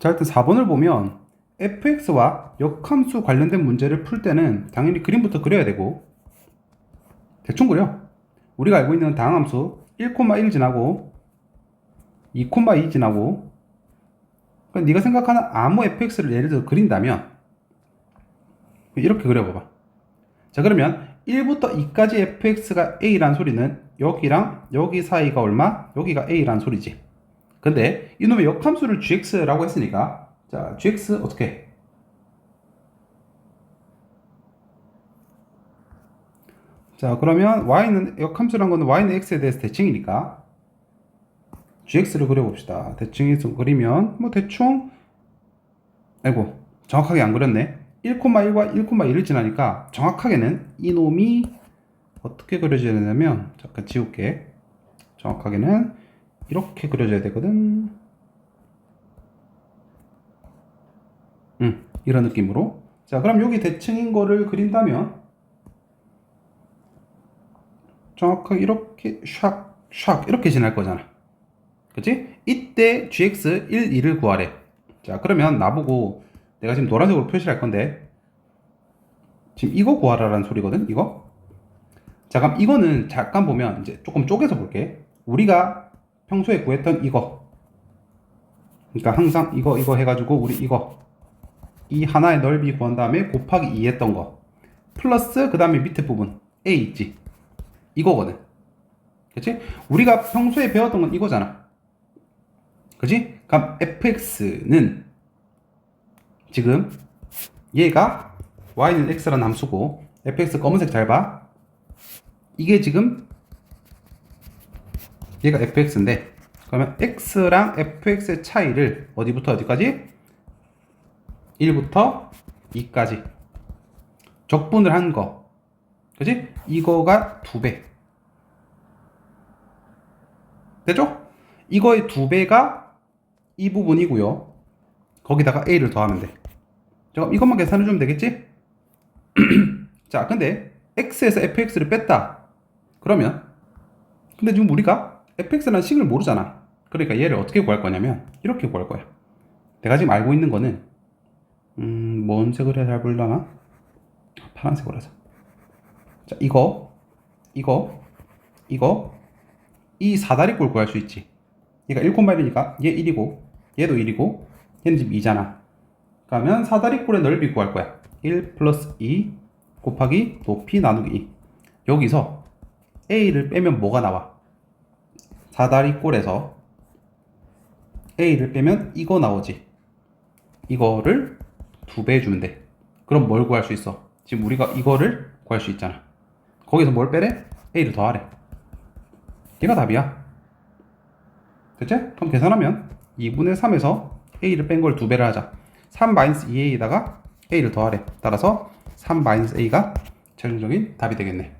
자, 일단 4번을 보면 fx와 역함수 관련된 문제를 풀 때는 당연히 그림부터 그려야 되고 대충 그려. 우리가 알고 있는 다항함수 1,1 지나고 2,2 지나고 그러니까 네가 생각하는 아무 fx를 예를 들어 그린다면 이렇게 그려봐봐. 자 그러면 1부터 2까지 fx가 a란 소리는 여기랑 여기 사이가 얼마? 여기가 a란 소리지. 근데 이놈의 역함수를 gx라고 했으니까 자 gx 어떻게 해? 자 그러면 y는 역함수란 거는 y는 x에 대해서 대칭이니까 gx를 그려봅시다. 대칭해서 그리면 뭐 대충 아이고 정확하게 안 그렸네. 1,1과 1,1을 지나니까 정확하게는 이놈이 어떻게 그려져야 되냐면 잠깐 지울게. 정확하게는 이렇게 그려져야 되거든. 음, 이런 느낌으로. 자, 그럼 여기 대칭인 거를 그린다면 정확하게 이렇게 샥, 샥 이렇게 지날 거잖아. 그치? 이때 gx 1, 2를 구하래. 자, 그러면 나보고 내가 지금 노란색으로 표시를 할 건데 지금 이거 구하라라는 소리거든, 이거. 자, 그럼 이거는 잠깐 보면 이제 조금 쪼개서 볼게. 우리가 평소에 구했던 이거. 그러니까 항상 이거, 이거 해가지고 우리 이거. 이 하나의 넓이 구한 다음에 곱하기 2 했던 거. 플러스 그 다음에 밑에 부분. A 있지. 이거거든. 그치? 우리가 평소에 배웠던 건 이거잖아. 그치? 그럼 fx는 지금 얘가 y는 x라는 함수고 fx 검은색 잘 봐. 이게 지금 얘가 fx인데 그러면 x랑 fx의 차이를 어디부터 어디까지? 1부터 2까지 적분을 한 거. 그지? 이거가 2배. 되죠? 이거의 2배가 이 부분이고요. 거기다가 a를 더하면 돼. 자, 그럼 이것만 계산해 주면 되겠지? 자, 근데 x에서 fx를 뺐다. 그러면 근데 지금 우리가 fx라는 식을 모르잖아. 그러니까 얘를 어떻게 구할 거냐면 이렇게 구할 거야. 내가 지금 알고 있는 거는 음, 뭔 색을 해야 잘 보려나? 파란색으로 하자. 자, 이거, 이거, 이거, 이 사다리꼴 구할 수 있지. 얘가 1,1이니까 얘 1이고, 얘도 1이고, 얘는 지금 2잖아. 그러면 사다리꼴의 넓이 구할 거야. 1 플러스 2 곱하기 높이 나누기 2. 여기서 a를 빼면 뭐가 나와? 사다리 꼴에서 a를 빼면 이거 나오지. 이거를 두 배 주면 돼. 그럼 뭘 구할 수 있어? 지금 우리가 이거를 구할 수 있잖아. 거기서 뭘 빼래? a를 더하래. 얘가 답이야. 됐지? 그럼 계산하면 2분의 3에서 a를 뺀 걸 두 배를 하자. 3 마이너스 2a에다가 a를 더하래. 따라서 3 마이너스 a가 최종적인 답이 되겠네.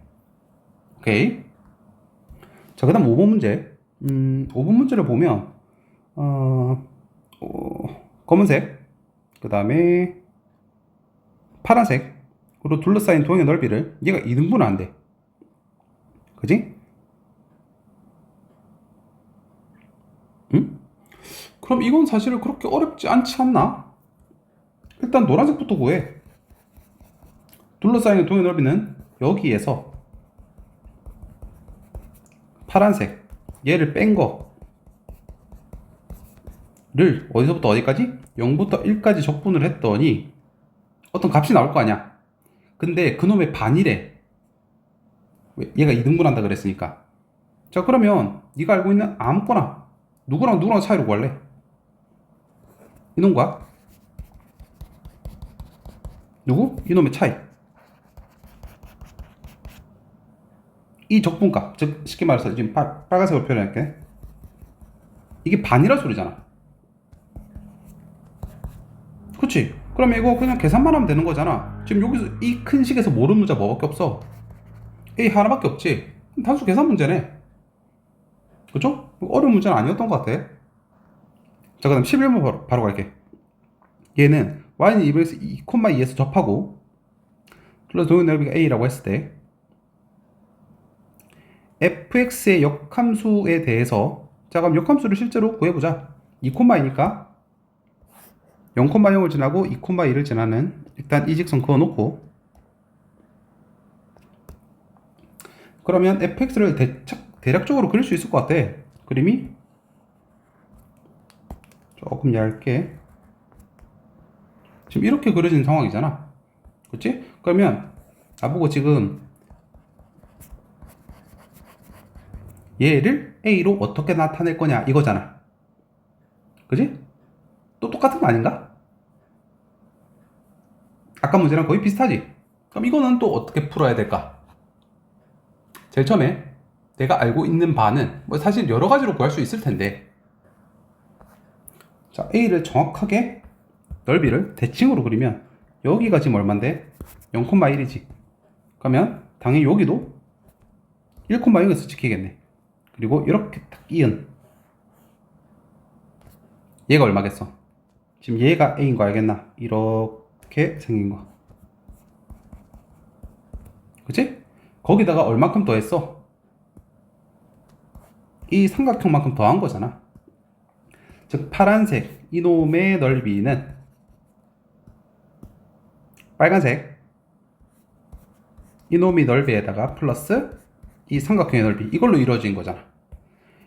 오케이. 자, 그 다음 5번 문제. 음, 5번 문제를 보면, 어, 어, 검은색, 그 다음에 파란색, 그리고 둘러싸인 도형의 넓이를 얘가 2등분 안 돼. 그지? 응? 그럼 이건 사실 그렇게 어렵지 않지 않나? 일단 노란색부터 구해. 둘러싸인 도형의 넓이는 여기에서 파란색 얘를 뺀 거를 어디서부터 어디까지? 0부터 1까지 적분을 했더니 어떤 값이 나올 거 아니야. 근데 그놈의 반이래. 왜? 얘가 2등분 한다 그랬으니까. 자 그러면 네가 알고 있는 아무거나 누구랑 누구랑 차이로 구할래? 이놈과 누구? 이놈의 차이. 이 적분값, 즉 쉽게 말해서 지금 빨, 빨간색으로 표현할게. 이게 반이라 소리잖아. 그치? 그럼 이거 그냥 계산만 하면 되는 거잖아. 지금 여기서 이 큰 식에서 모르는 문자 뭐밖에 없어? A 하나밖에 없지. 단수 계산 문제네. 그죠? 어려운 문제는 아니었던 것 같아. 자, 그 다음 11번 바로, 바로 갈게. 얘는 y는 2에서 2,2에서 접하고 플러스 동의 넓이가 a라고 했을 때 fx의 역함수에 대해서 자 그럼 역함수를 실제로 구해보자 2,2니까 0,0을 지나고 2,1을 지나는 일단 이 직선 그어놓고 그러면 fx를 대략, 대략적으로 그릴 수 있을 것 같아. 그림이 조금 얇게 지금 이렇게 그려진 상황이잖아. 그치? 그러면 나보고 지금 얘를 A로 어떻게 나타낼 거냐 이거잖아. 그지? 또 똑같은 거 아닌가? 아까 문제랑 거의 비슷하지? 그럼 이거는 또 어떻게 풀어야 될까? 제일 처음에 내가 알고 있는 바는 뭐 사실 여러 가지로 구할 수 있을 텐데 자 A를 정확하게 넓이를 대칭으로 그리면 여기가 지금 얼만데 0,1이지 그러면 당연히 여기도 1,0에서 지키겠네 그리고 이렇게 딱 이은 얘가 얼마겠어 지금 얘가 A인 거 알겠나 이렇게 생긴 거 그치? 거기다가 얼마큼 더했어? 이 삼각형만큼 더한 거잖아. 즉 파란색 이놈의 넓이는 빨간색 이놈의 넓이에다가 플러스 이 삼각형의 넓이 이걸로 이루어진 거잖아.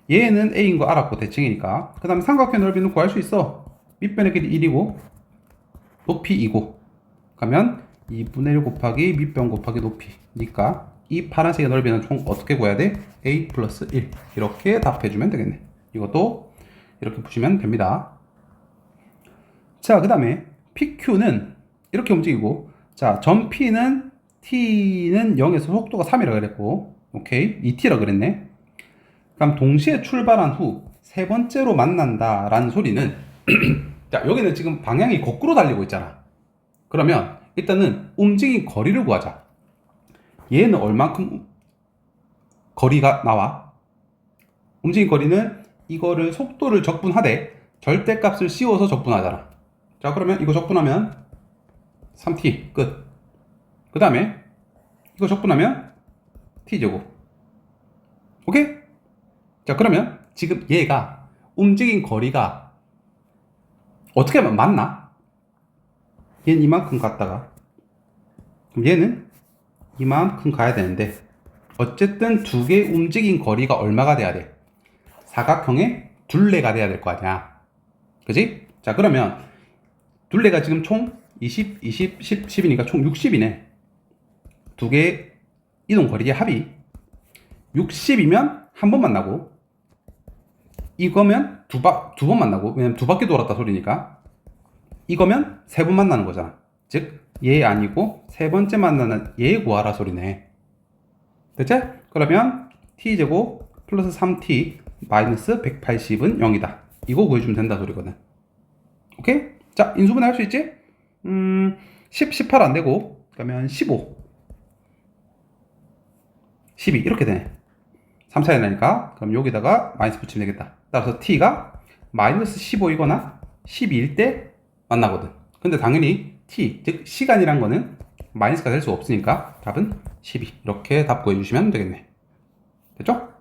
얘는 a인 거 알았고 대칭이니까. 그 다음에 삼각형 넓이는 구할 수 있어. 밑변의 길이 1이고 높이 2고. 그러면 2분의 1 곱하기 밑변 곱하기 높이니까 이 파란색의 넓이는 총 어떻게 구해야 돼? a 플러스 1 이렇게 답해주면 되겠네. 이것도 이렇게 보시면 됩니다. 자그 다음에 pq는 이렇게 움직이고 자점 p는 t는 0에서 속도가 3이라 그랬고 오케이? 2t라 그랬네 그럼 동시에 출발한 후 세 번째로 만난다 라는 소리는 자 여기는 지금 방향이 거꾸로 달리고 있잖아 그러면 일단은 움직인 거리를 구하자. 얘는 얼만큼 거리가 나와? 움직인 거리는 이거를 속도를 적분하되 절대값을 씌워서 적분하잖아. 자 그러면 이거 적분하면 3t 끝. 그 다음에 이거 적분하면 t제곱. 오케이? 자 그러면 지금 얘가 움직인 거리가 어떻게 하면 맞나? 얘는 이만큼 갔다가 그럼 얘는 이만큼 가야 되는데 어쨌든 두 개 움직인 거리가 얼마가 돼야 돼? 사각형의 둘레가 돼야 될 거 아니야 그지? 자 그러면 둘레가 지금 총 20, 20, 10, 10이니까 총 60이네 두개 이동 거리의 합이 60이면 한 번 만나고 이거면 두 바, 두 번 만나고 왜냐면 두 바퀴 돌았다 소리니까 이거면 세 번 만나는 거잖아. 즉, 얘 아니고 세 번째 만나는 얘 구하라 소리네. 됐지? 그러면 t제곱 플러스 3t 마이너스 180은 0이다. 이거 구해주면 된다 소리거든. 오케이? 자, 인수분해 할 수 있지? 음, 10, 18 안 되고, 그러면 15. 12. 이렇게 되네. 3 차이 나니까, 그럼 여기다가 마이너스 붙이면 되겠다. 따라서 t가 마이너스 15이거나 12일 때 만나거든. 근데 당연히 t, 즉 시간이란 거는 마이너스가 될 수 없으니까 답은 12. 이렇게 답 구해주시면 되겠네. 됐죠?